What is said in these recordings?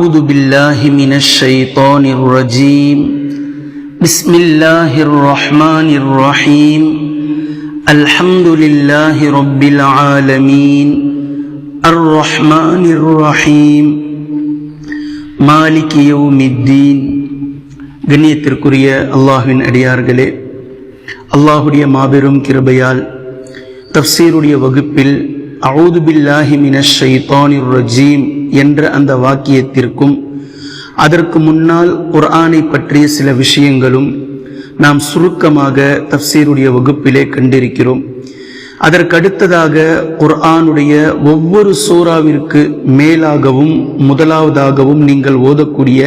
أعوذ بالله من الشيطان الرجيم بسم الله الرحمن الرحيم الحمد لله رب العالمين الرحمن الرحيم மாலிக் யௌமித்தீன் கண்ணியத்திற்குரிய அல்லாஹ்வின் அடியார்களே அல்லாஹுடைய மாபெரும் கிருபையால் தப்சீருடைய வகுப்பில் அவுது பில்லாஹி மினஷ் ஷைத்தானிர் ரஜீம் என்ற அந்த வாக்கியத்திற்கும் அதற்கு முன்னால் குர்ஆனை பற்றிய சில விஷயங்களும் நாம் சுருக்கமாக தப்சீருடைய வகுப்பிலே கண்டிருக்கிறோம். அதற்கடுத்ததாக குர்ஆனுடைய ஒவ்வொரு சூறாவிற்கு மேலாகவும் முதலாவதாகவும் நீங்கள் ஓதக்கூடிய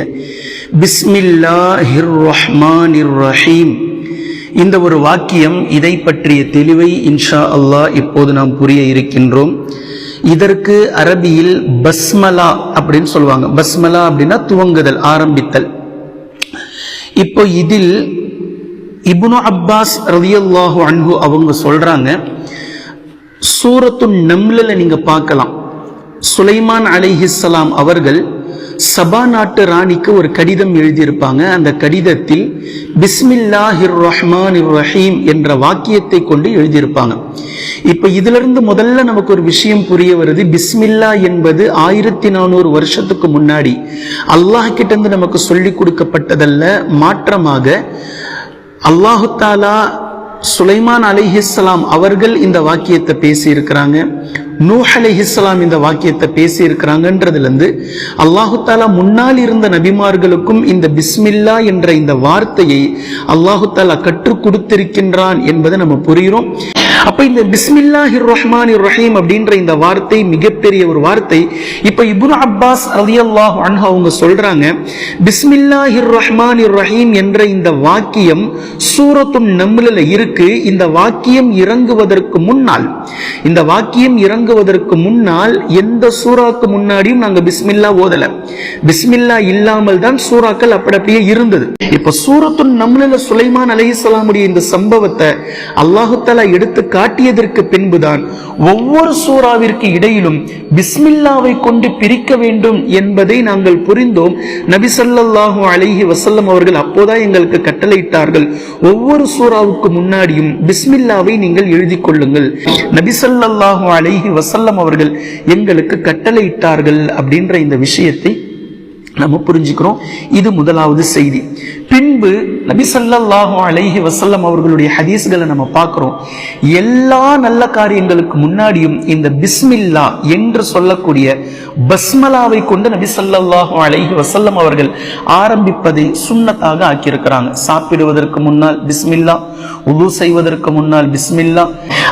பிஸ்மில்லாஹிர் ரஹ்மானிர் ரஹீம் இந்த ஒரு வாக்கியம் இதை பற்றிய தெளிவை இன்ஷா அல்லாஹ் இப்போது நாம் புரிய இருக்கின்றோம். இதற்கு அரபியில் பஸ்மலா அப்படின்னு சொல்லுவாங்க. பஸ்மலா அப்படின்னா துவங்குதல் ஆரம்பித்தல். இப்போ இதில் இபுனு அப்பாஸ் ரதியல்லாஹு அன்ஹு அவங்க சொல்றாங்க சூரத்து நம்லில் நீங்க பார்க்கலாம். சுலைமான் அலிஹிஸ்லாம் அவர்கள் சபா நாட்டு ராணிக்கு ஒரு கடிதம் எழுதியிருப்பாங்க. அந்த கடிதத்தில் பிஸ்மில்லாஹிர் ரஹ்மான் ரஹீம் என்ற வாக்கியத்தை கொண்டு எழுதியிருப்பாங்க. இப்ப இதுல இருந்து முதல்ல நமக்கு ஒரு விஷயம் புரிய வருது. பிஸ்மில்லா என்பது ஆயிரத்தி நானூறு வருஷத்துக்கு முன்னாடி அல்லாஹ் கிட்ட இருந்து நமக்கு சொல்லி கொடுக்கப்பட்டதல்ல. மாற்றமாக அல்லாஹு தாலா சுலைமான் அலிஹிஸ்லாம் அவர்கள் இந்த வாக்கியத்தை பேசியிருக்கிறாங்க. நூஹலை நூஹ் இந்த வாக்கியத்தை பேசி இருக்கிறாங்கன்றதுல இருந்து அல்லாஹு தாலா முன்னால் இருந்த நபிமார்களுக்கும் இந்த பிஸ்மில்லா என்ற இந்த வார்த்தையை அல்லாஹு தாலா கற்றுக் கொடுத்திருக்கின்றான் என்பதை நம்ம புரிகிறோம். அப்ப இந்த பிஸ்மில்லாஹி ரஹ்மான் ரஹீம் அப்படின்ற இந்த வார்த்தை மிகப்பெரிய ஒரு வார்த்தை. இப்ப இபுன் அப்பாஸ் அலி அல்லாஹ் அன்ஹா அவங்க சொல்றாங்க பிஸ்மில்லாஹி ரஹ்மான் ரஹீம் என்ற இந்த வாக்கியம் சூரத்துன் நம்மளில் இருக்கு. இந்த வாக்கியம் இறங்குவதற்கு முன்னால் இந்த வாக்கியம் இறங்குவதற்கு முன்னால் எந்த சூறாக்கு முன்னாடியும் நாங்க பிஸ்மில்லா ஓதல. பிஸ்மில்லா இல்லாமல் தான் சூறாக்கள் அப்படி அப்படியே இருந்தது. இப்ப சூரத்துன் நம்லில் சுலைமான் அலைஹிஸ்ஸலாமுடைய இந்த சம்பவத்தை அல்லாஹு எடுத்து காட்டியதற்கு பின்புதான் ஒவ்வொரு சூறாவிற்கு இடையிலும் பிஸ்மில்லாவை கொண்டு பிரிக்க வேண்டும் என்பதை நாங்கள் புரிந்தோம். நபிசல்லாஹு அலிஹி வசல்லம் அவர்கள் அப்போதான் எங்களுக்கு கட்டளையிட்டார்கள். ஒவ்வொரு சூறாவுக்கு முன்னாடியும் பிஸ்மில்லாவை நீங்கள் எழுதி கொள்ளுங்கள். நபிசல்லாஹு அலிஹி வசல்லம் அவர்கள் எங்களுக்கு கட்டளையிட்டார்கள் அப்படின்ற இந்த விஷயத்தை நம்ம புரிஞ்சுக்கிறோம். இது முதலாவது செய்தி. பின்பு நபிசல்லாஹு அலைஹி வசல்லம் அவர்களுடைய ஹதீஸ்களை நம்ம பார்க்குறோம். எல்லா நல்ல காரியங்களுக்கு முன்னாடியும் இந்த பிஸ்மில்லா என்று சொல்லக்கூடிய பஸ்மலாவை கொண்டு நபிசல்லாஹு அலைஹி வசல்லம் அவர்கள் ஆரம்பிப்பதை சுண்ணத்தாக ஆக்கியிருக்கிறாங்க. சாப்பிடுவதற்கு முன்னால் பிஸ்மில்லா உது செய்வதற்கு முன்னால் பிஸ்மில்லா.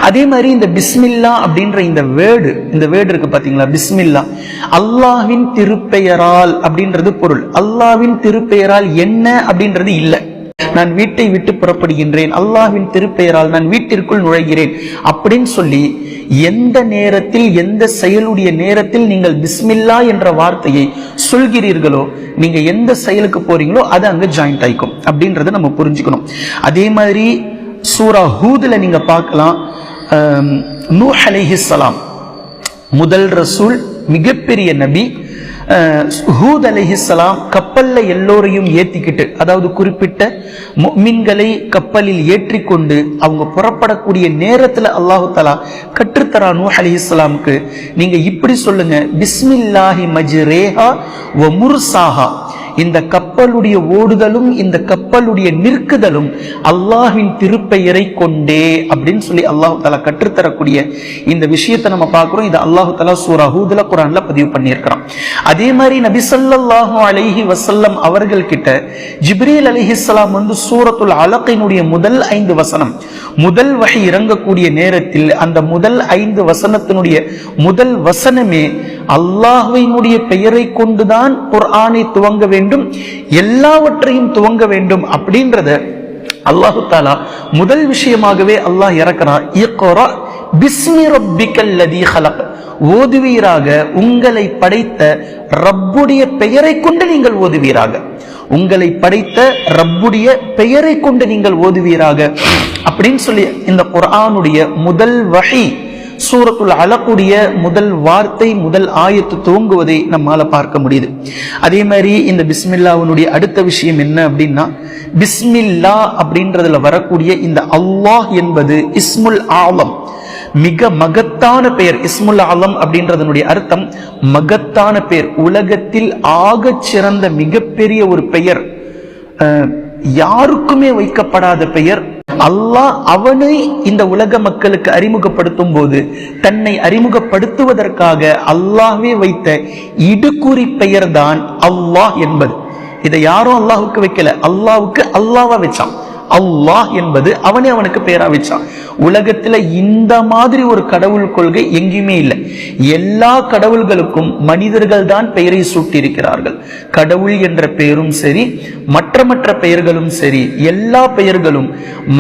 அதே மாதிரி இந்த பிஸ்மில்லா அப்படின்ற இந்த வேர்டு இந்த வேர்டு இருக்கு பார்த்தீங்களா பிஸ்மில்லா. அல்லாவின் திருப்பெயரால் அப்படின்றது பொருள். அல்லாவின் திருப்பெயரால் என்ன அப்படின்றது இல்லை. நான் வீட்டை விட்டு புறப்படுகின்றேன். அல்லாஹின் திருப்பெயரால் நான் வீட்டிற்குள் நுழைகிறேன். அப்படின்னு சொல்லி எந்த நேரத்தில் எந்த செயலுடைய நேரத்தில் நீங்கள் பிஸ்மில்லா என்ற வார்த்தையை சொல்கிறீர்களோ நீங்க எந்த செயலுக்கு போறீங்களோ அது அங்க ஜாயிண்ட் ஆயிக்கும். அப்படின்றத நம்ம புரிஞ்சுக்கணும். அதே மாதிரி சூரா ஹூதுல நீங்க பார்க்கலாம். ஆம், நூஹ் முதல் ரசூல் மிகப்பெரிய நபி ஹூத் அலிஹிஸ்லாம் கப்பலில் எல்லோரையும் ஏற்றிக்கிட்டு அதாவது குறிப்பிட்ட மீன்களை கப்பலில் ஏற்றிக்கொண்டு அவங்க புறப்படக்கூடிய நேரத்தில் அல்லாஹு தலா கற்றுத்தரா நூஹ் அலைஹிஸ்ஸலாமுக்கு. நீங்கள் இப்படி சொல்லுங்க பிஸ்மில்லாஹி மஜ்ரேஹா ஒ முர்சாஹா. இந்த கப்பலுடைய ஓடுதலும் இந்த கப்பலுடைய நிற்குதலும் அல்லாஹின் திருப்பெயரை கொண்டே அப்படின்னு சொல்லி அல்லாஹு தலா கற்றுத்தரக்கூடிய இந்த விஷயத்தை நம்ம பார்க்கிறோம். இது அல்லாஹு தலா சூரா ஹூதுல குரான்ல பதிவு பண்ணியிருக்கிறோம் அதே மாதிரி நபிசல்லாஹு அலைஹி வசல்லம் அவர்கள் கிட்ட ஜிப்ரீல் அலிஹிஸ்லாம் வந்து சூரத்துல் அலக்கினுடைய முதல் ஐந்து வசனம் முதல் வகை இறங்கக்கூடிய நேரத்தில் அந்த முதல் ஐந்து வசனத்தினுடைய முதல் வசனமே அல்லாஹுவினுடைய பெயரை கொண்டுதான் குர்ஆனை துவங்க வேண்டும் வேண்டும் எல்லாவற்றையும் துவங்க வேண்டும் அப்படின்றத அல்லாஹு தாலா முதல் விஷயமாகவே அல்லாஹ் இறக்கிறான். இக்ரா பிஸ்மி ரப்பிக்கல் லதீ ஹலக். ஓதுவீராக உங்களை படைத்த ரப்புடைய பெயரை கொண்டு நீங்கள் ஓதுவீராக. உங்களை படைத்த ரப்புடைய பெயரை கொண்டு நீங்கள் ஓதுவீராக. அப்படின்னு சொல்லி இந்த குரானுடைய முதல் வகை சூரத்துல் அழக்கூடிய முதல் வார்த்தை முதல் ஆயத்து துவங்குவதை நம்மால பார்க்க முடியுது. அதே மாதிரி இந்த பிஸ்மில்லாவுனுடைய அடுத்த விஷயம் என்ன அப்படின்னா பிஸ்மில்லா அப்படின்றதுல வரக்கூடிய இந்த அல்லாஹ் என்பது இஸ்முல் ஆலம். மிக மகத்தான பெயர் இஸ்முல் ஆலம் அப்படின்றதனுடைய அர்த்தம் மகத்தான பெயர். உலகத்தில் ஆகச் சிறந்த மிகப்பெரிய ஒரு பெயர் யாருக்குமே வைக்கப்படாத பெயர் அல்லாஹ் அவனை இந்த உலக மக்களுக்கு அறிமுகப்படுத்தும் போது தன்னை அறிமுகப்படுத்துவதற்காக அல்லாஹ்வே வைத்த இடுகுறி பெயர்தான் அல்லாஹ் என்பது. இதை யாரும் அல்லாஹுக்கு வைக்கல. அல்லாவுக்கு அல்லாவா வச்சான். அல்லாஹ் என்பது அவனே அவனுக்கு பேரா வச்சான். உலகத்துல இந்த மாதிரி ஒரு கடவுள் கொள்கை எங்கேயுமே இல்லை. எல்லா கடவுள்களுக்கும் மனிதர்கள் தான் பெயரை சூட்டியிருக்கிறார்கள். கடவுள் என்ற பெயரும் சரி மற்ற மற்ற பெயர்களும் சரி எல்லா பெயர்களும்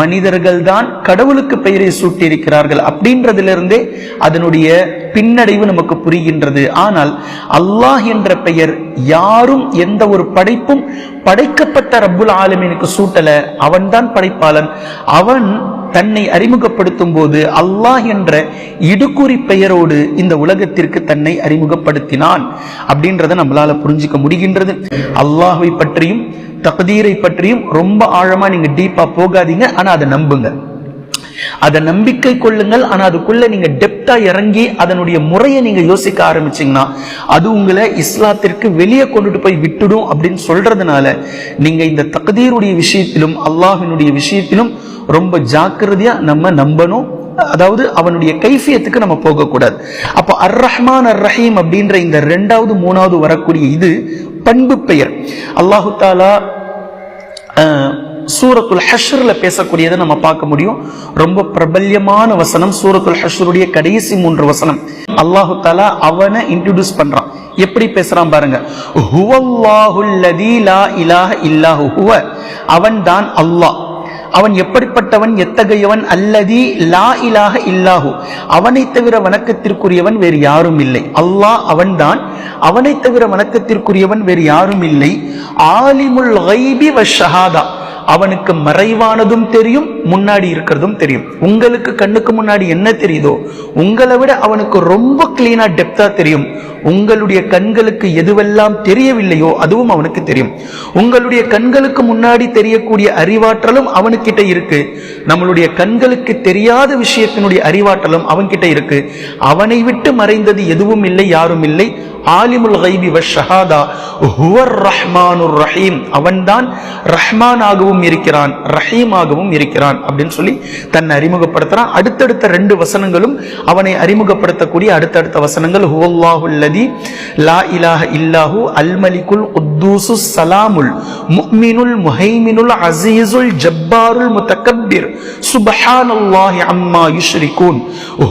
மனிதர்கள் தான் கடவுளுக்கு பெயரை சூட்டியிருக்கிறார்கள் அப்படின்றதிலிருந்தே அதனுடைய பின்னடைவு நமக்கு புரிகின்றது. ஆனால் அல்லாஹ் என்ற பெயர் யாரும் எந்த ஒரு படைப்பும் படைக்கப்பட்ட ரப்புல் ஆலமீனுக்கு சூட்டல. அவன்தான் படைப்பாளன் அவன் தன்னை அறிமுகப்படுத்தும் போது அல்லாஹ் என்ற இடுக்குறி பெயரோடு இந்த உலகத்திற்கு தன்னை அறிமுகப்படுத்தினான். அப்படின்றத நம்மளால புரிஞ்சுக்க முடிகின்றது. அல்லாஹை பற்றியும் தகதீரை பற்றியும் ரொம்ப ஆழமா நீங்க டீப்பா போகாதீங்க. ஆனா அதை நம்புங்க. அதை நம்பிக்கை கொள்ளுங்கள். ஆனா அதுக்குள்ள நீங்க டெப்தா இறங்கி அதனுடைய முறையை நீங்க யோசிக்க ஆரம்பிச்சீங்கன்னா அது உங்களை இஸ்லாத்திற்கு வெளியே கொண்டுட்டு போய் விட்டுடும் அப்படின்னு சொல்றதுனால நீங்க இந்த தக்தீருடைய விஷயத்திலும் அல்லாஹினுடைய விஷயத்திலும் ரொம்ப ஜாக்கிரதையா நம்ம நம்பணும். அதாவது அவனுடைய கைஃபியத்துக்கு நம்ம போகக்கூடாது. அப்போ அர் ரஹ்மான் அர் ரஹீம் அப்படின்ற இந்த ரெண்டாவது மூணாவது வரக்கூடிய இது பண்பு பெயர். அல்லாஹு தாலா அஹ், சூரத்துல் ஹஷ்ரில் பேசக்கூடியதை நம்ம பார்க்க முடியும். ரொம்ப பிரபல்யமான வசனம் சூரத்துல் ஹஷ்ருடைய கடைசி மூன்று வசனம். அல்லாஹு தாலா அவனை இன்ட்ரடியூஸ் பண்றான். எப்படி பேசுறான் பாருங்க. ஹுவல்லாஹுல்லதீ லா இலாஹ இல்லாஹு ஹுவ. அவன் தான் அல்லாஹ். அவன் எப்படிப்பட்டவன்? எத்தகையவன்? அல்லதி லா இலாஹ இல்லாஹு. அவனை தவிர வணக்கத்திற்குரியவன் வேறு யாரும் இல்லை. அல்லாஹ் அவன்தான். அவனை தவிர வணக்கத்திற்குரியவன் வேறு யாரும் இல்லை. ஆலிமுல் ஷஹாதா. அவனுக்கு மறைவானதும் தெரியும் முன்னாடி இருக்கிறதும் தெரியும். உங்களுக்கு கண்ணுக்கு முன்னாடி என்ன தெரியுதோ உங்களை விட அவனுக்கு ரொம்ப கிளீனா டெப்தா தெரியும். உங்களுடைய கண்களுக்கு எதுவெல்லாம் தெரியவில்லையோ அதுவும் அவனுக்கு தெரியும். உங்களுடைய கண்களுக்கு முன்னாடி தெரியக்கூடிய அறிவாற்றலும் அவனுக்கிட்ட இருக்கு. நம்மளுடைய கண்களுக்கு தெரியாத விஷயத்தினுடைய அறிவாற்றலும் அவன்கிட்ட இருக்கு. அவனை விட்டு மறைந்தது எதுவும் இல்லை யாரும் இல்லை. ஆலிமுல் கைபி வ ஷஹாதா ஹுவர் ரஹ்மானுர் ரஹீம். அவன்தான் ரஹ்மானாகவும் இருக்கிறான் ரஹீமாகவும் இருக்கிறான் அப்படின்னு சொல்லி தன்னை அறிமுகப்படுத்துறான். அடுத்தடுத்த ரெண்டு வசனங்களும் அவனை அறிமுகப்படுத்தக்கூடிய அடுத்தடுத்த வசனங்கள் ஹுவல்லாஹுல்லதி லா இலாஹ இல்லாஹு அல் மலிகுல் உத்தூசு சலாமுல் முக்மினுல் முஹைமினுல் அசீசுல் ஜப்பாருல் முத்தகப்பிர் சுபஹான் அல்லாஹி அம்மா யுஷ்ரிகூன்.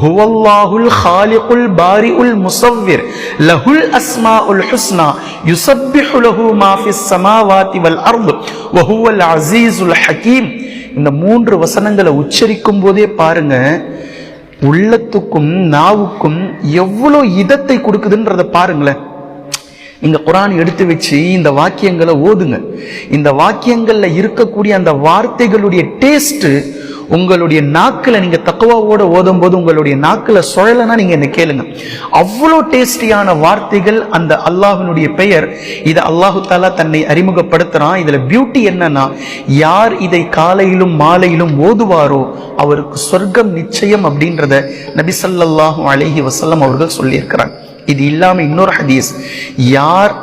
ஹுவல்லாஹுல் ஹாலிகுல் பாரிஉல் முசவ்விர் லஹுல் அஸ்மாஉல் ஹுஸ்னா யுஸப்பிஹு லஹு மா ஃபிஸ் ஸமாவாதி வல் அர்த் வஹுவல் அஸீஸுல் ஹகீம் இந்த மூன்று வசனங்களை உச்சரிக்கும் போதே பாருங்க உள்ளத்துக்கும் நாவுக்கும் எவ்வளவு இதத்தை கொடுக்குதுன்றத பாருங்களேன். இந்த குரான் எடுத்து வச்சு இந்த வாக்கியங்களை ஓதுங்க. இந்த வாக்கியங்கள்ல இருக்கக்கூடிய அந்த வார்த்தைகளுடைய டேஸ்ட் உங்களுடைய நாக்கில் நீங்க தக்குவாவோட ஓதும் போது உங்களுடைய நாக்கில் சுழலைன்னா நீங்க என்ன கேளுங்க. அவ்வளோ டேஸ்டியான வார்த்தைகள் அந்த அல்லாஹினுடைய பெயர். இதை அல்லாஹு தாலா தன்னை அறிமுகப்படுத்துறான். இதில் பியூட்டி என்னன்னா யார் இதை காலையிலும் மாலையிலும் ஓதுவாரோ அவருக்கு சொர்க்கம் நிச்சயம் அப்படின்றத நபி ஸல்லல்லாஹு வசல்லம் அவர்கள் சொல்லியிருக்கிறாங்க. இது இல்லாமல் இன்னொரு ஹதீஸ். யார்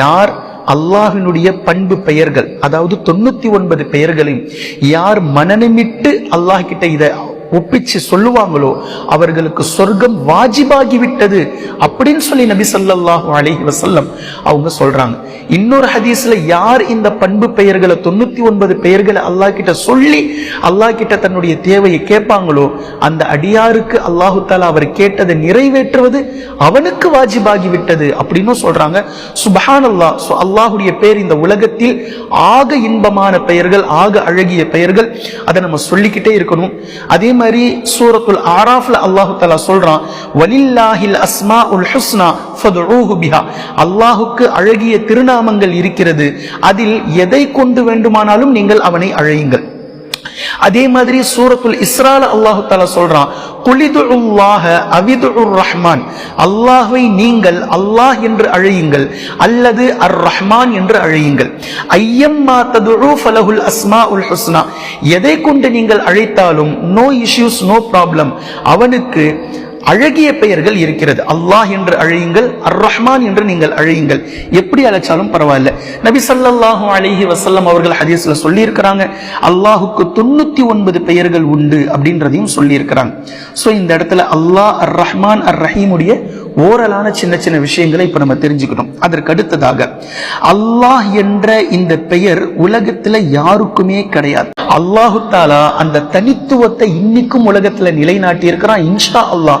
யார் அல்லாஹினுடைய பண்பு பெயர்கள் அதாவது தொண்ணூத்தி ஒன்பது பெயர்களையும் யார் மனநிமிட்டு அல்லாஹ் கிட்ட இதை ஒப்பிச்சு சொல்லுவாங்களோ அவர்களுக்கு சொர்க்கம் வாஜிபாகி விட்டது அப்படின்னு சொல்லி நபி சொல்லாஹு அலஹி வசல்லம் அவங்க சொல்றாங்க. இன்னொரு ஹதீஸ்ல யார் இந்த பண்பு பெயர்களை தொண்ணூத்தி ஒன்பது பெயர்களை அல்லாஹ் கிட்ட சொல்லி அல்லாஹ் கிட்ட தன்னுடைய தேவையை கேட்பாங்களோ அந்த அடியாருக்கு அல்லாஹு தாலா அவர் கேட்டதை நிறைவேற்றுவது அவனுக்கு வாஜிபாகி விட்டது அப்படின்னு சொல்றாங்க. சுபஹான் அல்லாஹ் அல்லாஹுடைய பேர் இந்த உலகத்தில் ஆக இன்பமான பெயர்கள் ஆக அழகிய பெயர்கள் அதை நம்ம சொல்லிக்கிட்டே இருக்கணும். அதே மாதிரி சூரத்துல் ஆராஃப்ல அல்லாஹு தலா சொல்றான் வலில்லாஹில் அஸ்மா உல் ஹுஸ்னா பிஹா. அல்லாஹுக்கு அழகிய திருநாமங்கள் இருக்கிறது. அதில் எதை கொண்டு வேண்டுமானாலும் நீங்கள் அவனை அழையுங்கள். அதே மாதிரி சூரத்துல் இஸ்ரால அல்லாஹு தாலா சொல்றான் அவிது அவிதுர் ரஹ்மான் அல்லாஹை நீங்கள் அல்லாஹ் என்று அழையுங்கள் அல்லது அர் ரஹ்மான் என்று அழையுங்கள். ஐயம்மா ததுஉ ஃபலஹுல் அஸ்மா உல் ஹுஸ்னா. எதை கொண்டு நீங்கள் அழைத்தாலும் நோ இஷ்யூஸ் நோ ப்ராப்ளம். அவனுக்கு அழகிய பெயர்கள் இருக்கிறது. அல்லாஹ் என்று அழையுங்கள் அர் ரஹ்மான் என்று நீங்கள் அழையுங்கள். எப்படி அழைச்சாலும் பரவாயில்ல. நபி சல்லாஹூ அலிஹி வசல்லம் அவர்கள் ஹதீஸ்ல சொல்லியிருக்கிறாங்க அல்லாஹுக்கு தொண்ணூத்தி ஒன்பது பெயர்கள் உண்டு அப்படின்றதையும் சொல்லியிருக்கிறாங்க. ஸோ இந்த இடத்துல அல்லாஹ் அர் ரஹ்மான் அர் ரஹீமுடைய ஓரலான சின்ன சின்ன விஷயங்களை இப்ப நம்ம தெரிஞ்சுக்கணும். அதற்கு அடுத்ததாக அல்லாஹ் என்ற இந்த பெயர் உலகத்துல யாருக்குமே கிடையாது. அல்லாஹு தாலா அந்த தனித்துவத்தை இன்னைக்கும் உலகத்துல நிலைநாட்டி இருக்கிறான் இன்ஷா அல்லாஹ்.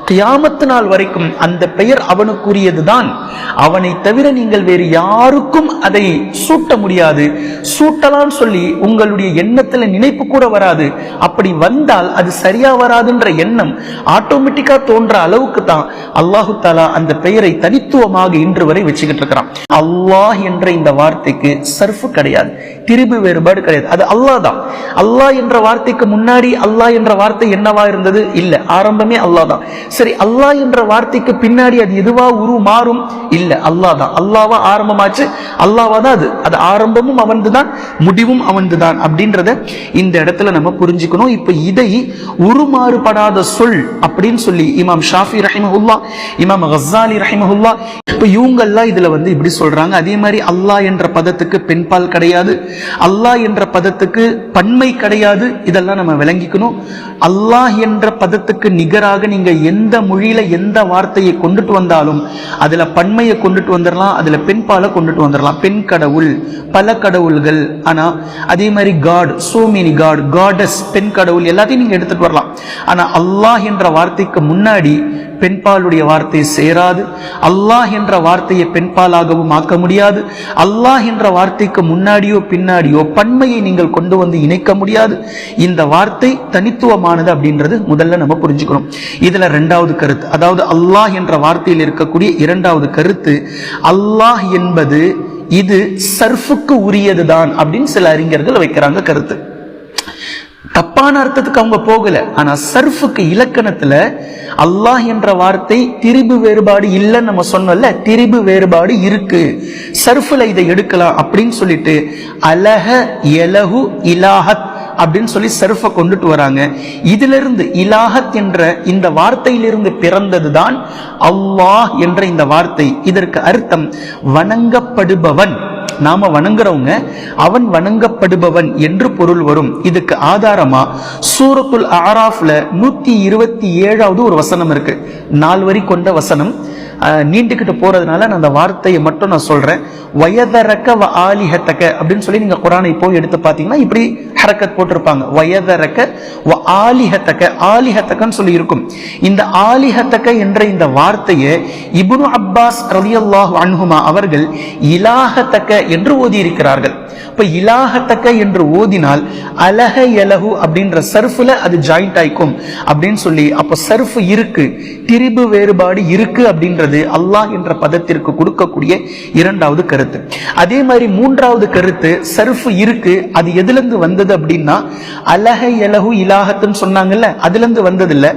கியாமத்து நாள் வரைக்கும் அந்த பெயர் அவனுக்குரியதுதான். அவனை தவிர நீங்கள் வேறு யாருக்கும் அதை சூட்ட முடியாது. சூட்டலாம் சொல்லி உங்களுடைய எண்ணத்துல நினைப்பு கூட வராது. அப்படி வந்தால் அது சரியா வராதுன்ற எண்ணம் ஆட்டோமேட்டிக்கா தோன்ற அளவுக்கு தான் அல்லாஹு தாலா அந்த பெயரை தனித்துவமாக இன்று வரை வச்சுக்கிட்டு இருக்கிறான் அல்லாஹ் என்ற இந்த வார்த்தைக்கு சர்ஃபு கிடையாது. திரும்பி வேறுபாடு கிடையாது. அது அல்லாஹ் தான். அல்லாஹ் என்ற வார்த்தைக்கு முன்னாடி அல்லாஹ் என்ற வார்த்தை என்னவா இருந்தது? இல்ல. ஆரம்பமே அல்லாஹ் தான். சரி அல்லாஹ் என்ற வார்த்தைக்கு பின்னாடி அது எதுவா உரு மாறும்? இல்ல அல்லாஹ் தான். அல்லாவா ஆரம்பமாச்சு. அல்லாவா தான் அது. அது ஆரம்பமும் அவன்து தான் முடிவும் அவன்து தான் அப்படின்றத இந்த இடத்துல நம்ம புரிஞ்சுக்கணும். இப்ப இதை உருமாறுபடாத சொல் அப்படின்னு சொல்லி இமாம் ஷாஃபி ரஹிமஹுல்லா இமாம் ஹசாலி ரஹிமஹுல்லா இப்ப இவங்கெல்லாம் இதுல வந்து இப்படி சொல்றாங்க. அதே மாதிரி அல்லாஹ் என்ற பதத்துக்கு பெண்பால் கிடையாது. அல்லாஹ் என்ற பதத்துக்கு பன்மை கிடையாது. இதெல்லாம் நம்ம விளங்கிக்கணும். அல்லாஹ் என்ற பதத்துக்கு நிகராக நீங்க எந்த எந்த மொழியில எந்த வார்த்தையை கொண்டுட்டு வந்தாலும் அதுல பன்மையை கொண்டுட்டு வந்துடலாம் அதுல பெண்பாலை கொண்டுட்டு வந்துடலாம் பெண் கடவுள் பல கடவுள்கள். ஆனா அதே மாதிரி god so many god gods பெண் கடவுள் எல்லாத்தையும் நீங்க எடுத்துட்டு வரலாம். ஆனா அல்லாஹ் என்ற வார்த்தைக்கு முன்னாடி பெண்பாலுடைய வார்த்தை சேராது. அல்லாஹ் என்ற வார்த்தையை பெண்பாலாகவும் ஆக்க முடியாது. அல்லாஹ் என்ற வார்த்தைக்கு முன்னாடியோ பின்னாடியோ பன்மையை நீங்கள் கொண்டு வந்து இணைக்க முடியாது. இந்த வார்த்தை தனித்துவமானது அப்படின்றது முதல்ல நம்ம புரிஞ்சுக்கணும். இதுல ரெண்டாவது கருத்து. அதாவது அல்லாஹ் என்ற வார்த்தையில் இருக்கக்கூடிய இரண்டாவது கருத்து அல்லாஹ் என்பது இது சர்ஃபுக்கு உரியதுதான் அப்படின்னு சில அறிஞர்கள் வைக்கிறாங்க கருத்து. தப்பான அர்த்தத்துக்கு அவங்க போகல. ஆனா சர்ஃபுக்கு இலக்கணத்துல அல்லாஹ் என்ற வார்த்தை திரிபு வேறுபாடு இல்லைன்னு நம்ம சொன்னோம்ல திரிபு வேறுபாடு இருக்கு. சர்ஃபுல இதை எடுக்கலாம் அப்படின்னு சொல்லிட்டு அலஹ எலகு இலாஹத் அப்படின்னு சொல்லி சர்ஃபை கொண்டுட்டு வராங்க. இதுல இருந்து இலாஹத் என்ற இந்த வார்த்தையிலிருந்து பிறந்ததுதான் அல்லாஹ் என்ற இந்த வார்த்தை. இதற்கு அர்த்தம் வணங்கப்படுபவன். நாம வணங்குறவங்க அவன் வணங்கப்படுபவன் என்று பொருள் வரும். இதுக்கு ஆதாரமா சூரத்துல் ஆராஃப்ல நூத்தி இருபத்தி ஏழாவது ஒரு வசனம் இருக்கு. நால்வரி கொண்ட வசனம் நீண்டுக்கிட்டு போறதுனால நான் அந்த வார்த்தையை மட்டும் நான் சொல்றேன். வயதரக்க வ ஆலிஹத்தக்க அப்படின்னு சொல்லி நீங்க குரானை போய் எடுத்து பார்த்தீங்கன்னா இப்படி ஹரக்கத் போட்டிருப்பாங்க. வயதரக்க வ ஆலிஹத்தக்க ஆலிஹத்தக்கன்னு சொல்லி இருக்கும். இந்த ஆலிஹத்தக்க என்ற இந்த வார்த்தையை இப்னு அப்பாஸ் ரலியல்லாஹு அன்ஹுமா அவர்கள் இலாகத்தக்க என்று ஓதி இருக்கிறார்கள் இப்ப இலாகத்தக்க என்று ஓதினால் அலக எலகு அப்படின்ற சர்ஃபுல அது ஜாயிண்ட் ஆயிக்கும் அப்படின்னு சொல்லி அப்போ சர்ஃப் இருக்கு திரிபு வேறுபாடு இருக்கு அப்படின்றது என்பது அல்லாஹ் என்ற பதத்திற்கு கொடுக்கக்கூடிய இரண்டாவது கருத்து. அதே மாதிரி மூன்றாவது கருத்து சர்ஃபு இருக்கு அது எதுலேருந்து வந்தது அப்படின்னா அலஹ எலகு இலாகத்துன்னு சொன்னாங்கல்ல அதுலேருந்து வந்தது இல்லை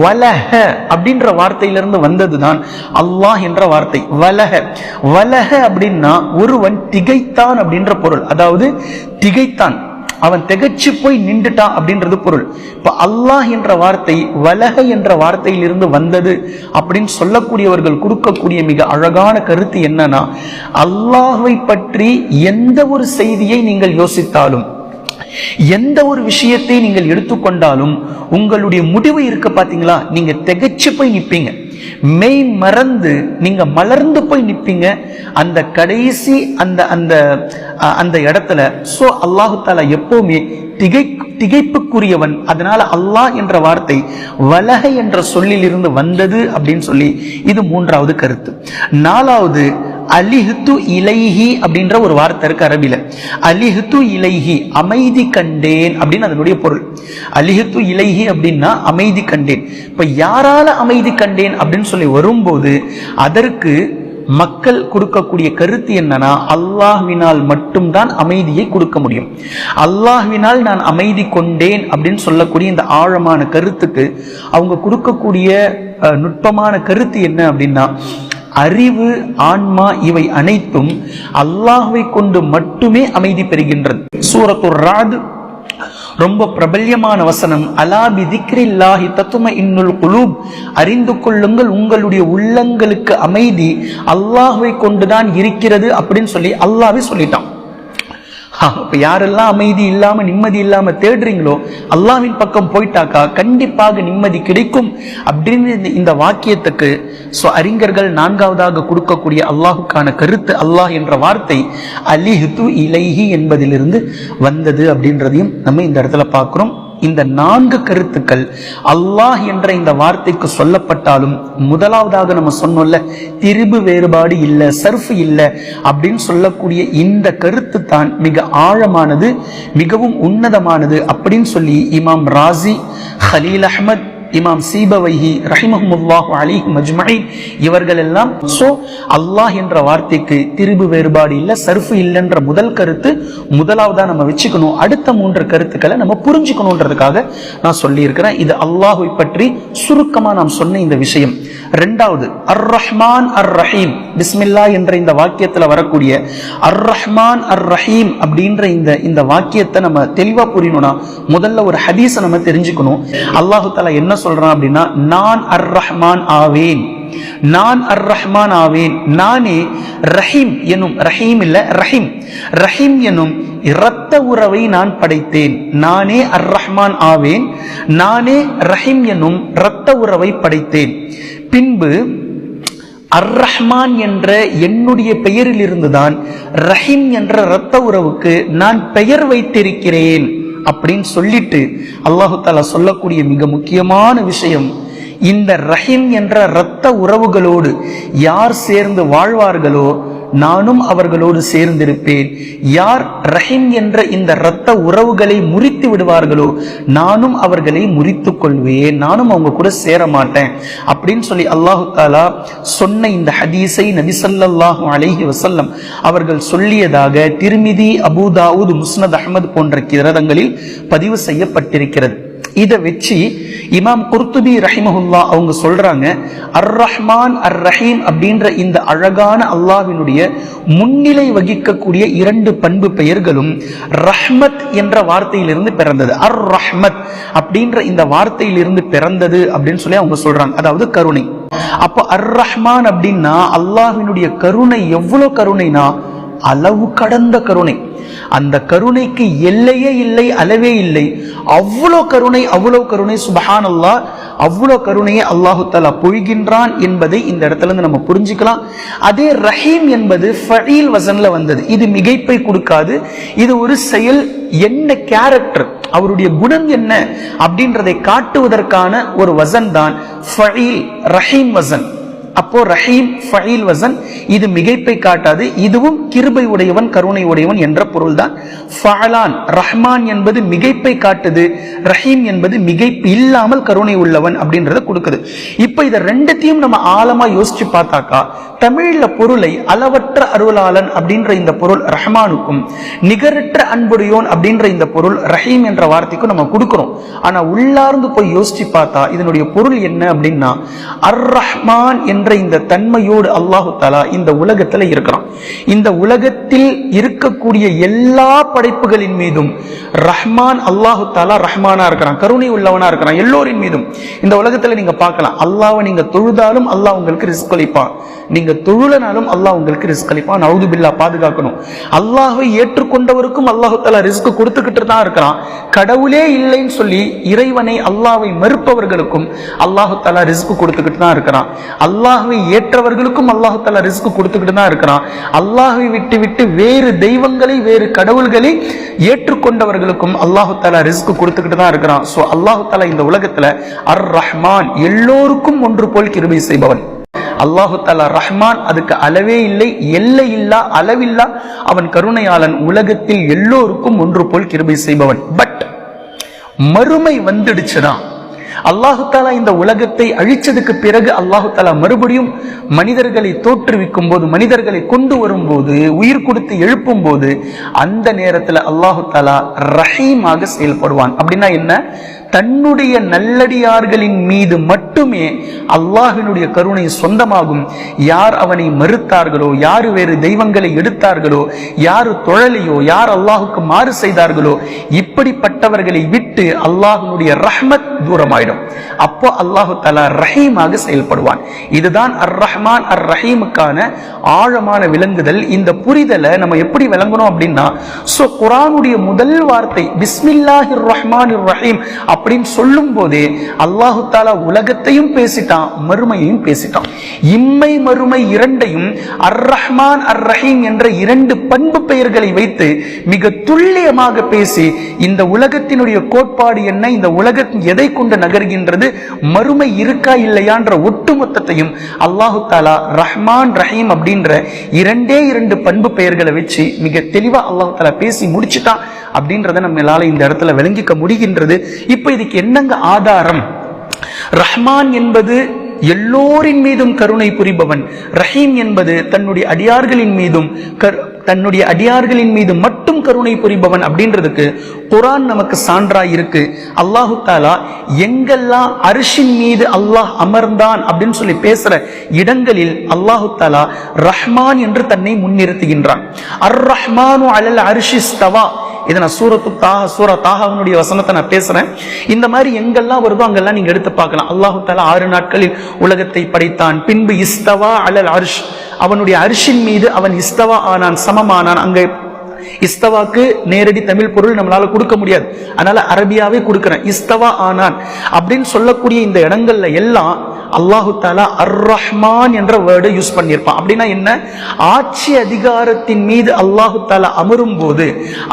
வலஹ அப்படின்ற வார்த்தையிலிருந்து வந்தது தான் அல்லாஹ் என்ற வார்த்தை. வலஹ. வலஹ அப்படின்னா ஒருவன் திகைத்தான் அப்படின்ற பொருள். அதாவது திகைத்தான். அவன் திகச்சு போய் நின்றுட்டான் அப்படின்றது பொருள். இப்போ அல்லாஹ் என்ற வார்த்தை வலக என்ற வார்த்தையிலிருந்து வந்தது அப்படின்னு சொல்லக்கூடியவர்கள் கொடுக்கக்கூடிய மிக அழகான கருத்து என்னன்னா அல்லாஹை பற்றி எந்த ஒரு செய்தியை நீங்கள் யோசித்தாலும் எந்த ஒரு விஷயத்தை நீங்கள் எடுத்துக்கொண்டாலும் உங்களுடைய முடிவு இருக்க பாத்தீங்களா? நீங்க திகைச்சு போய் நிற்பீங்க மெய் மறந்து நீங்க மலர்ந்து போய் நிப்பீங்க. அந்த கடைசி அந்த அந்த அஹ், அந்த இடத்துல சோ அல்லாஹு தாலா எப்பவுமே திகை திகைப்புக்குரியவன். அதனால அல்லாஹ் என்ற வார்த்தை வலகை என்ற சொல்லிலிருந்து வந்தது அப்படின்னு சொல்லி இது மூன்றாவது கருத்து. நாலாவது அலிஹுத்து இலைஹி அப்படின்ற ஒரு வார்த்தை இருக்கு அரபியில். அலிஹுத்து இலைஹி அமைதி கண்டேன் அப்படின்னு அதனுடைய பொருள். அலிஹுத்து இலைஹி அப்படின்னா அமைதி கண்டேன். இப்போ யாரால அமைதி கண்டேன் அப்படின்னு சொல்லி வரும்போது அதற்கு மக்கள் கொடுக்கக்கூடிய கருத்து என்னன்னா அல்லாஹ்வினால் மட்டும்தான் அமைதியை கொடுக்க முடியும். அல்லாஹ்வினால் நான் அமைதி கொண்டேன் அப்படின்னு சொல்லக்கூடிய இந்த ஆழமான கருத்துக்கு அவங்க கொடுக்கக்கூடிய நுட்பமான கருத்து என்ன அப்படின்னா அறிவு ஆன்மா இவை அனைத்தும் அல்லாஹுவை கொண்டு மட்டுமே அமைதி பெறுகின்றது. சூரத்துர் ராத் ரொம்ப பிரபல்யமான வசனம். அலாபி திக்ரில்லாஹி தத்தும இன்னுல் குலூப். அறிந்து கொள்ளுங்கள் உங்களுடைய உள்ளங்களுக்கு அமைதி அல்லாஹுவை கொண்டுதான் இருக்கிறது அப்படின்னு சொல்லி அல்லாஹ்வே சொல்லிட்டான். அப்போ யாரெல்லாம் அமைதி இல்லாமல் நிம்மதி இல்லாமல் தேடுறீங்களோ அல்லாஹ்வின் பக்கம் போயிட்டாக்கா கண்டிப்பாக நிம்மதி கிடைக்கும் அப்படின்னு இந்த- வாக்கியத்துக்கு ஸோ அறிஞர்கள் நான்காவதாக கொடுக்கக்கூடிய அல்லாஹுக்கான கருத்து அல்லாஹ் என்ற வார்த்தை அலிஹுத்து இலைஹி என்பதிலிருந்து வந்தது அப்படின்றதையும் நம்ம இந்த இடத்துல பார்க்குறோம். இந்த நான்கு கருத்துக்கள் அல்லாஹ் என்ற இந்த வார்த்தைக்கு சொல்லப்பட்டாலும் முதலாவதாக நம்ம சொன்னோம்ல திரிபு வேறுபாடு இல்லை சர்ஃப் இல்லை அப்படின்னு சொல்லக்கூடிய இந்த கருத்து தான் மிக ஆழமானது மிகவும் உன்னதமானது அப்படின்னு சொல்லி இமாம் ராசி ஹலீல் அஹ்மத் இமாம் சீபவைஹி ரஹிமஹமுல்லாஹு அலிஹி மஜ்மஹி இவர்கள் எல்லாம் ஸோ அல்லாஹ் என்ற வார்த்தைக்கு திரிபு வேறுபாடு இல்லை சர்ஃபு இல்லைன்ற முதல் கருத்து முதலாவதாக நம்ம வச்சுக்கணும். அடுத்த மூன்று கருத்துக்களை நம்ம புரிஞ்சுக்கணுன்றதுக்காக நான் சொல்லியிருக்கிறேன். இது அல்லாஹை பற்றி சுருக்கமாக நாம் சொன்ன இந்த விஷயம். ரெண்டாவது அர் ரஹ்மான் அர் ரஹீம் பிஸ்மில்லா என்ற இந்த வாக்கியத்தில் வரக்கூடிய அர் ரஹ்மான் அர் ரஹீம் அப்படின்ற இந்த இந்த வாக்கியத்தை நம்ம தெளிவாக புரியணும்னா முதல்ல ஒரு ஹதீஸை நம்ம தெரிஞ்சுக்கணும். அல்லாஹு தாலா என்ன சொல்றான் அப்படின்னா நான் அர் ரஹ்மான் ஆவேன். நான் அர் ரஹ்மான் ஆவேன். நானே ரஹீம் எனும் ரஹீம் இல்ல ரஹீம். ரஹீம் எனும் இரத்த உறவை நான் படைத்தேன். நானே அர் ரஹ்மான் ஆவேன். நானே ரஹீம் எனும் இரத்த உறவை படைத்தேன். பின்பு அர் ரஹ்மான் என்ற என்னுடைய பெயரில் இருந்துதான் ரஹீம் என்ற இரத்த உறவுக்கு நான் பெயர் வைத்திருக்கிறேன். அப்படின்னு சொல்லிட்டு அல்லாஹு தாலா சொல்லக்கூடிய மிக முக்கியமான விஷயம் இந்த ரஹீம் என்ற இரத்த உறவுகளோடு யார் சேர்ந்து வாழ்வார்களோ நானும் அவர்களோடு சேர்ந்திருப்பேன். யார் ரஹீம் என்ற இந்த இரத்த உறவுகளை முறித்து விடுவார்களோ நானும் அவர்களை முறித்து கொள்வேன். நானும் அவங்க கூட சேர மாட்டேன் அப்படின்னு சொல்லி அல்லாஹு தாலா சொன்ன இந்த ஹதீஸை நபிசல்லாஹு அலைஹி அவர்கள் சொல்லியதாக திருமிதி அபுதாவுத் முஸ்னத் அஹமது போன்ற கிரதங்களில் பதிவு செய்யப்பட்டிருக்கிறது. இதை வச்சு இமாம் குர்துபி ரஹிமஹுல்லா அவங்க சொல்றாங்க அர் ரஹ்மான் அர் ரஹீம் அப்படின்ற இந்த அழகான அல்லாவினுடைய முன்னிலை வகிக்கக்கூடிய இரண்டு பண்பு பெயர்களும் ரஹ்மத் என்ற வார்த்தையிலிருந்து பிறந்தது. அர் ரஹ்மத் அப்படின்ற இந்த வார்த்தையிலிருந்து பிறந்தது அப்படின்னு சொல்லி அவங்க சொல்றாங்க. அதாவது கருணை. அப்போ அர் ரஹ்மான் அப்படின்னா அல்லாஹினுடைய கருணை எவ்வளவு கருணைனா அளவு கடந்த கருணை. அந்த கருணைக்கு எல்லையே இல்லை அளவே இல்லை. அவ்வளோ கருணை அவ்வளோ கருணை சுபஹான் அல்லாஹ் அவ்வளோ கருணையை அல்லாஹு தாலா பொழிகின்றான் என்பதை இந்த இடத்துல இருந்து நம்ம புரிஞ்சுக்கலாம். அதே ரஹீம் என்பது ஃபஈல் வசன்ல வந்தது. இது மிகைப்பை கொடுக்காது. இது ஒரு செயல் என்ன கேரக்டர் அவருடைய குணம் என்ன அப்படின்றதை காட்டுவதற்கான ஒரு வசன் தான் ஃபஈல் ரஹீம் வசன். அப்போ ரஹீம் ஃபயில் வசன் இது மிகைப்பை காட்டாது. இதுவும் கிருபை உடையவன் கருணை உடையவன் என்ற பொருள்தான். ஃபலான் ரஹ்மான் என்பது மிகைப்பை காட்டுது. ரஹீம் என்பது மிகைப்பு இல்லாமல் கருணை உள்ளவன் அப்படின்றத கொடுக்குது. இப்போ இதை ரெண்டுத்தையும் நம்ம ஆழமா யோசிச்சு பார்த்தாக்கா தமிழ்ல பொருளை அளவற்ற அருளாளன் அப்படின்ற இந்த பொருள் ரஹ்மானுக்கும் நிகரற்ற அன்புடையோன் அப்படின்ற இந்த பொருள் ரஹீம் என்ற வார்த்தைக்கும் நம்ம கொடுக்கிறோம். ஆனா உள்ளார்ந்து போய் யோசிச்சு பார்த்தா இதனுடைய பொருள் என்ன அப்படின்னா அர் ரஹ்மான் என்ற என்ற இந்த தன்மையோடு அல்லாஹு தாலா இந்த உலகத்துல இருக்கிறான். இந்த உலகத்தில் இருக்கக்கூடிய எல்லா படைப்புகளின் மீதும் ரஹ்மான் அல்லாஹு தாலா ரஹ்மானா இருக்கிறான் கருணை உள்ளவனா இருக்கிறான் எல்லோரின் மீதும். இந்த உலகத்துல நீங்க பார்க்கலாம் அல்லாவை நீங்க தொழுதாலும் அல்லாஹ் உங்களுக்கு ரிஸ்க் அளிப்பான். நீங்க தொழுலனாலும் அல்லாஹ் உங்களுக்கு ரிஸ்க் அளிப்பான். நவுது பில்லா பாதுகாக்கணும். அல்லாஹை ஏற்றுக்கொண்டவருக்கும் அல்லாஹு தாலா ரிஸ்க் கொடுத்துக்கிட்டு தான் இருக்கிறான். கடவுளே இல்லைன்னு சொல்லி இறைவனை அல்லாவை மறுப்பவர்களுக்கும் அல்லாஹு தாலா ரிஸ்க் கொடுத்துக்கிட்டு தான் இருக்கிறான். அல்லாஹ் அல்லாஹுவை ஏற்றவர்களுக்கும் அல்லாஹு தாலா ரிஸ்க் கொடுத்துக்கிட்டு தான் இருக்கிறான். அல்லாஹுவை விட்டு விட்டு வேறு தெய்வங்களை வேறு கடவுள்களை ஏற்றுக்கொண்டவர்களுக்கும் அல்லாஹு தாலா ரிஸ்க் கொடுத்துக்கிட்டு தான் இருக்கிறான். ஸோ அல்லாஹு தாலா இந்த உலகத்தில் அர் ரஹ்மான் எல்லோருக்கும் ஒன்று போல் கிருபை செய்பவன். அல்லாஹு தாலா ரஹ்மான் அதுக்கு அளவே இல்லை எல்லை இல்லா அளவில்லா. அவன் கருணையாளன் உலகத்தில் எல்லோருக்கும் ஒன்று போல் கிருபை செய்பவன். பட் மறுமை வந்துடுச்சுதான் அல்லாஹு தாலா இந்த உலகத்தை அழிச்சதுக்கு பிறகு அல்லாஹு தாலா மறுபடியும் மனிதர்களை தோற்றுவிக்கும் போது மனிதர்களை கொண்டு வரும்போது உயிர் கொடுத்து எழுப்பும் போது அந்த நேரத்தில் அல்லாஹு தாலா ரஹீமாக செயல்படுவான். அப்படின்னா என்ன? தன்னுடைய நல்லடியார்களின் மீது மட்டுமே அல்லாஹினுடைய கருணை சொந்தமாகும். யார் அவனை மறுத்தார்களோ யார் வேறு தெய்வங்களை எடுத்தார்களோ யார் தொழலையோ யார் அல்லாஹுக்கு மாறு செய்தார்களோ இப்படிப்பட்டவர்களை விட்டு அல்லாஹினுடைய ரஹ்மத் தூரமாயிடும். அப்போ அல்லாஹு தலா ரஹீமாக செயல்படுவான். இதுதான் அர் ரஹ்மான் அர் ரஹீமுக்கான ஆழமான விளங்குதல் இந்த புரிதலை நம்ம எப்படி விளங்கணும் அப்படின்னா சோ குரானுடைய முதல் வார்த்தை பிஸ்மில்லாஹிர் ரஹ்மான் ரஹீம் அப்படின்னு சொல்லும் போதே அல்லாஹு தாலா உலகத்தையும் பேசிட்டான் மறுமையையும் பேசிட்டான். இம்மை மறுமை இரண்டையும் அர் ரஹ்மான் அர் ரஹீம் என்ற இரண்டு பண்பு பெயர்களை வைத்து மிக துல்லியமாக பேசி இந்த உலகத்தினுடைய கோட்பாடு என்ன இந்த உலகம் எதை கொண்டு நகர்கின்றது மறுமை இருக்கா இல்லையான்ற ஒட்டுமொத்தத்தையும் அல்லாஹு தாலா ரஹ்மான் ரஹீம் அப்படின்ற இரண்டே இரண்டு பண்பு பெயர்களை வச்சு மிக தெளிவா அல்லாஹு தாலா பேசி முடிச்சுட்டான் அப்படின்றத நம்மளால இந்த இடத்துல விளங்கிக்க முடிகின்றது. இப்போ இதுக்கு என்னங்க ஆதாரம்? ரஹ்மான் என்பது எல்லோரின் மீதும் கருணை புரிபவன். ரஹீம் என்பது தன்னுடைய அடியார்களின் மீதும் தன்னுடைய அடியார்களின் மீது மட்டும் கருணை புரிபவன் அப்படின்றதுக்கு குரான் நமக்கு சான்றா இருக்கு. அல்லாஹு தாலா எங்கெல்லாம் அரிசின் மீது அல்லாஹ் அமர்ந்தான் அப்படின்னு சொல்லி பேசுற இடங்களில் அல்லாஹு தாலா ரஹ்மான் என்று தன்னை முன்னிறுத்துகின்றான். அர் ரஹ்மானு அலல் அரிஷிஸ்தவா இதை நான் சூரத்து தாஹ சூரா தாஹாவனுடைய வசனத்தை நான் பேசுறேன். இந்த மாதிரி எங்கெல்லாம் வருதோ அங்கெல்லாம் நீங்க எடுத்து பார்க்கலாம். அல்லாஹு தாலா ஆறு நாட்களில் உலகத்தை படைத்தான். பின்பு இஸ்தவா அலல் அரிஷ். அவனுடைய அரிஷின் மீது அவன் இஸ்தவா ஆனான் சமமானான். அங்கே இஸ்தவாக்கு நேரடி தமிழ் பொருள் நம்மளால கொடுக்க முடியாது. அதனால அரபியாவே கொடுக்கிறேன். இஸ்தவா ஆனான். அப்படின்னு சொல்லக்கூடிய இந்த இடங்கள்ல எல்லாம் அல்லாஹு தாலா அர் ரஹ்மான் என்ற வேர்டை யூஸ் பண்ணியிருப்பான். அப்படின்னா என்ன? ஆட்சி அதிகாரத்தின் மீது அல்லாஹு தாலா அமரும் போது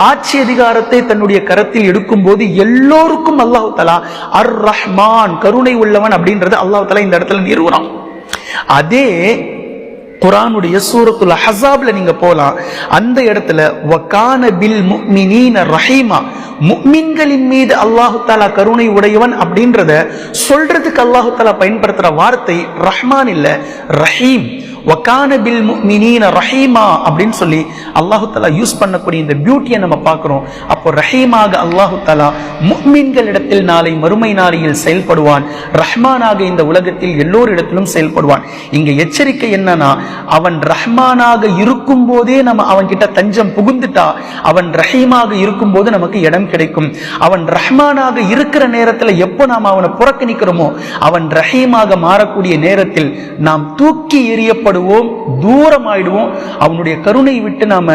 ஆட்சி அதிகாரத்தை தன்னுடைய கரத்தில் எடுக்கும் போது எல்லோருக்கும் அல்லாஹு தாலா அர் ரஹ்மான் கருணை உள்ளவன் அப்படின்றது அல்லாஹு தாலா இந்த இடத்துல நிறுவனம் அதே குரானுடைய சூரத்துல ஹசாப்ல நீங்க போலாம். அந்த இடத்துல வக்கான பில் முக்மினீன ரஹீமா. முக்மின்களின் மீது அல்லாஹு தாலா கருணை உடையவன் அப்படின்றத சொல்றதுக்கு அல்லாஹு தாலா பயன்படுத்துற வார்த்தை ரஹ்மான் இல்ல ரஹீம். ஒக்கான பில் மினீன ரஹீமா அப்படின்னு சொல்லி அல்லாஹு தாலா யூஸ் பண்ணக்கூடிய இந்த பியூட்டியை நம்ம பார்க்குறோம். அப்போ ரஹீமாக அல்லாஹு தாலா முக்மின்களிடத்தில் நாளை மறுமை நாளையில் செயல்படுவான். ரஹ்மானாக இந்த உலகத்தில் எல்லோரிடத்திலும் செயல்படுவான். இங்கே எச்சரிக்கை என்னன்னா அவன் ரஹ்மானாக இருக்கும் போதே நம்ம அவன் கிட்ட தஞ்சம் புகுந்துட்டா அவன் ரஹீமாக இருக்கும் போது நமக்கு இடம் கிடைக்கும். அவன் ரஹ்மானாக இருக்கிற நேரத்தில் எப்போ நாம் அவனை புறக்கணிக்கிறோமோ அவன் ரஹீமாக மாறக்கூடிய நேரத்தில் நாம் தூக்கி எறியப்படும் தூரம் தூரமாயிடுவோம். அவனுடைய கருணை விட்டு நாம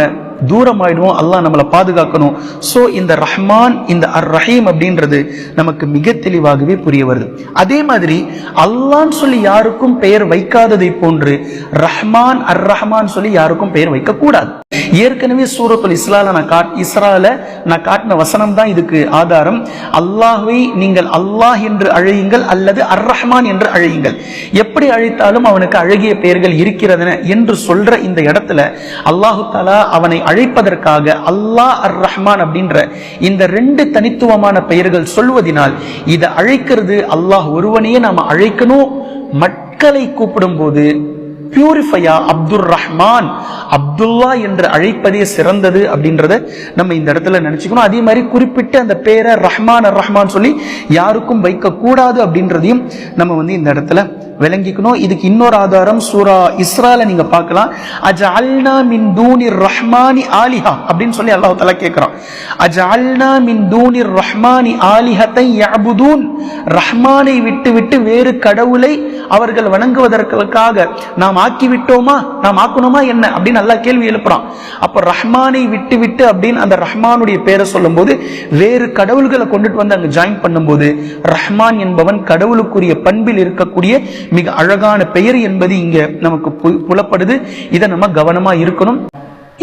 தூரம் ஆயிடுவோம் அல்லாஹ் நம்மளை பாதுகாக்கணும். ஸோ இந்த ரஹ்மான் இந்த அர் ரஹீம் அப்படின்றது நமக்கு மிக தெளிவாகவே புரிய வருது. அதே மாதிரி அல்லான்னு சொல்லி யாருக்கும் பெயர் வைக்காததை போன்று ரஹ்மான் அர் ரஹ்மான் சொல்லி யாருக்கும் பெயர் வைக்கக்கூடாது. ஏற்கனவே சூரத்துல் இஸ்லால நான் காட் இஸ்ரால நான் காட்டின வசனம் தான் இதுக்கு ஆதாரம். அல்லாஹை நீங்கள் அல்லாஹ் என்று அழையுங்கள் அல்லது அர் ரஹ்மான் என்று அழையுங்கள். எப்படி அழைத்தாலும் அவனுக்கு அழகிய பெயர்கள் இருக்கிறதன என்று சொல்ற இந்த இடத்துல அல்லாஹு தாலா அவனை அழைப்பதற்காக அல்லாஹ் அர் ரஹ்மான் அப்படின்ற இந்த ரெண்டு தனித்துவமான பெயர்கள் சொல்வதனால் இதை அழைக்கிறது அல்லாஹ் ஒருவனையே நாம் அழைக்கணும். மக்களை கூப்பிடும் போது பியூரிஃபையா அப்துல் ரஹ்மான் அப்துல்லா என்று அழைப்பதே சிறந்தது அப்படின்றத நம்ம இந்த இடத்துல நினைச்சுக்கணும். அதே மாதிரி குறிப்பிட்டு அந்த பேரை ரஹ்மான் ரஹ்மான் சொல்லி யாருக்கும் வைக்க கூடாது அப்படின்றதையும் நம்ம வந்து இந்த இடத்துல விளங்கிக்கணும். இதுக்கு இன்னொரு ஆதாரம் சூரா இஸ்ரால நீங்க பார்க்கலாம். அஜ அல்னா மின் தூனி ரஹ்மானி ஆலிஹா அப்படின்னு சொல்லி அல்லாஹ் தலா கேட்கிறான் அஜ அல்னா மின் தூனி ரஹ்மானி ஆலிஹத்தை யாபுதூன் ரஹ்மானை விட்டு விட்டு வேறு கடவுளை அவர்கள் வணங்குவதற்காக நாம் ஆக்கி விட்டோமா நாம் ஆக்கணுமா என்ன? அப்படின்னு நல்லா கேள்வி எழுப்புறான். அப்ப ரஹ்மானை விட்டு விட்டு அப்படின்னு அந்த ரஹ்மானுடைய பேரை சொல்லும் போது வேறு கடவுள்களை கொண்டுட்டு வந்து அங்க ஜாயின் பண்ணும்போது ரஹ்மான் என்பவன் கடவுளுக்குரிய பண்பில் இருக்கக்கூடிய மிக அழகான பெயர் என்பது இங்க நமக்கு புலப்படுது. இதை நம்ம கவனமா இருக்கணும்.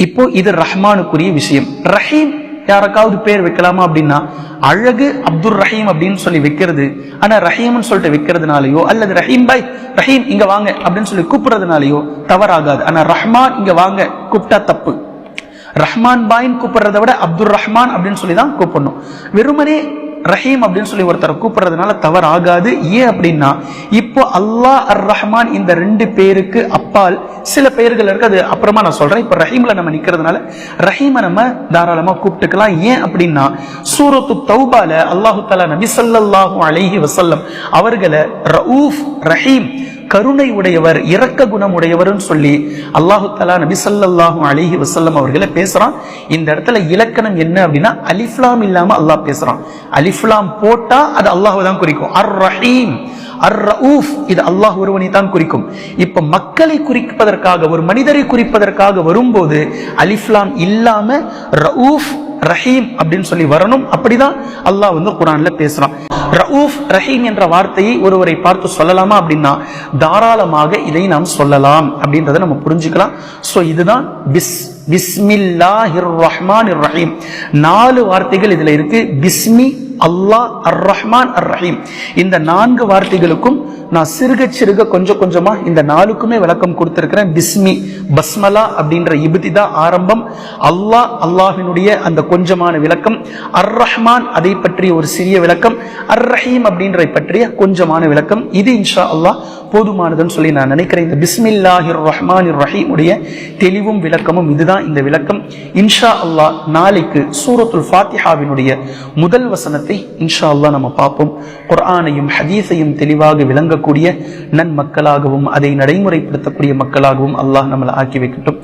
இப்போ இது ரஹ்மானுக்குரிய விஷயம். ரஹீம் யாருக்காவது பேர் வைக்கலாமா அப்படின்னா அழகு அப்துல் ரஹீம் அப்படின்னு சொல்லி வைக்கிறது. ஆனா ரஹீம்னு சொல்லிட்டு வைக்கிறதுனாலயோ அல்லது ரஹீம் பாய் ரஹீம் இங்க வாங்க அப்படின்னு சொல்லி கூப்பிடுறதுனாலயோ தவறாகாது. ஆனா ரஹ்மான் இங்க வாங்க கூப்பிட்டா தப்பு. ரஹ்மான் பாயின் கூப்பிடுறத விட அப்துல் ரஹ்மான் அப்படின்னு சொல்லி தான் கூப்பிடணும். வெறுமனே ரஹீம் அப்படின்னு சொல்லி ஒருத்தரை கூப்பிடுறதுனால தவறு ஆகாது ஏன் அப்படின்னா இப்போ அல்லாஹ் அர் ரஹ்மான் இந்த ரெண்டு பேருக்கு அப்பால் சில பெயர்கள் இருக்கு அது அப்புறமா நான் சொல்றேன். இப்போ ரஹீம்ல நம்ம நிக்கிறதுனால ரஹீமை நம்ம தாராளமா கூப்பிட்டுக்கலாம். ஏன் அப்படின்னா சூரத்து தௌபால அல்லாஹு தாலா நபி சல்லாஹூ அலஹி வசல்லம் அவர்களை ரவுஃப் ரஹீம் கருணை உடையவர் இரக்க குணம் உடையவர்னு சொல்லி அல்லாஹு தலா நபி ஸல்லல்லாஹு அலிஹி வசல்லம் அவர்களை பேசுறான். இந்த இடத்துல இலக்கணம் என்ன அப்படின்னா அலிஃப்லாம் இல்லாம அல்லாஹ் பேசுறான். அலிஃப்லாம் போட்டா அது அல்லாஹ் தான் குறிக்கும். அர் ரஹீம் அர் ரவுஃப் இது அல்லாஹ் ஒருவனை தான் குறிக்கும். இப்ப மக்களை குறிப்பதற்காக ஒரு மனிதரை குறிப்பதற்காக வரும்போது அலிஃப்லாம் இல்லாம ரவுஃப் ரஹீம் அப்படின்னு சொல்லி வரணும். அப்படிதான் அல்லாஹ் வந்து குரான்ல பேசுறான். ரவுஃப் ரஹீம் என்ற வார்த்தையை ஒருவரை பார்த்து சொல்லலாமா அப்படின்னா தாராளமாக இதை நாம் சொல்லலாம் அப்படின்றத நம்ம புரிஞ்சுக்கலாம். ஸோ இதுதான் பிஸ் பிஸ்மில்லாஹிர் ரஹ்மான் ரஹீம் நாலு வார்த்தைகள் இதுல இருக்கு. பிஸ்மி அல்லாஹ் அர் ரஹ்மான் அர் ரஹீம் இந்த நான்கு வார்த்தைகளுக்கும் நான் சிறுக சிறுக கொஞ்சம் கொஞ்சமா இந்த நாளுக்குமே விளக்கம் கொடுத்திருக்கிறேன். பிஸ்மி பஸ்மலா அப்படின்ற இபுதி தான் ஆரம்பம். அல்லாஹ் அல்லாஹினுடைய அந்த கொஞ்சமான விளக்கம். அர் ரஹ்மான் அதை பற்றிய ஒரு சிறிய விளக்கம். அர் ரஹீம் அப்படின்றதை பற்றிய கொஞ்சமான விளக்கம். இது இன்ஷா அல்லாஹ் போதுமானதுன்னு சொல்லி நான் நினைக்கிறேன். இந்த பிஸ்மில்லாஹிர் ரஹ்மான் ரஹீம் உடைய தெளிவும் விளக்கமும் இதுதான் இந்த விளக்கம். இன்ஷா அல்லாஹ் நாளைக்கு சூரத்துல் ஃபாத்திஹாவினுடைய முதல் வசனத்தை இன்ஷா அல்லா நம்ம பார்ப்போம். குர்ஆனையும் ஹதீஸையும் தெளிவாக விளங்கக்கூடிய நன்மக்களாகவும் அதை நடைமுறைப்படுத்தக்கூடிய மக்களாகவும் அல்லாஹ் நம்மளை ஆக்கி வைக்கட்டும்.